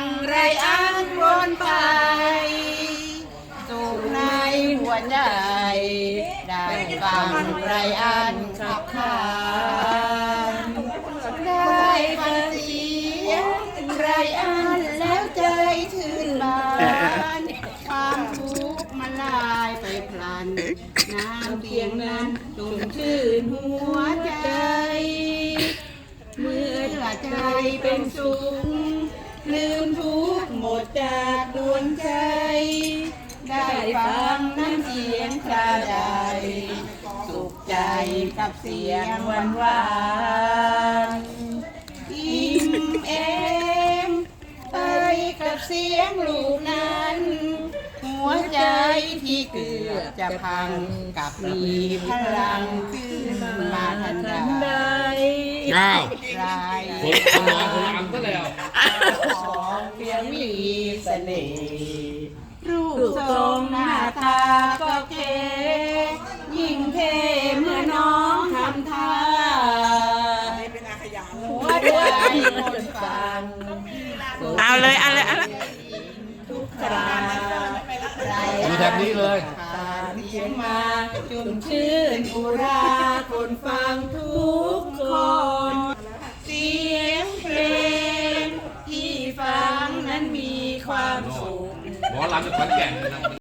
งไรอันวนไป สุขในหัวใจได้ฟังไรอันขับขานได้ฟังเสียงไรอันแล้วใจชื่นบานความทุกข์มันลายไปพลันน้ำเพียงนั้นตุ่มชื่นหัวใจ เมื่อใจเป็นสุข ลืมทุกข์หมดจากดวงใจ ได้ฟังน้ำเสียงคราใดสุขใจกับเสียงหวานหวานอิ่มเอมไปกับเสียงลูกนั้น หัวใจที่เกือบจะพังกลับมีพลังขึ้นมาทันใด อ้าวรายคนคนนอนคนละอันก็แล้ว ของเพียงมี เสน่ห์รูปทรงหน้าตาก็เก๋ยิ่งเท่เมื่อน้องทำท่าหัวใจคนฟังเอาเลยเอาเลยเอาเลยทุกคราอยู่แถบนี้เลยเสียงมาจุ่มชื่นอุราคนฟังทุกคน งที่ฟังนั้นมีความสุข หมอลำจากขอนแก่นนะครับ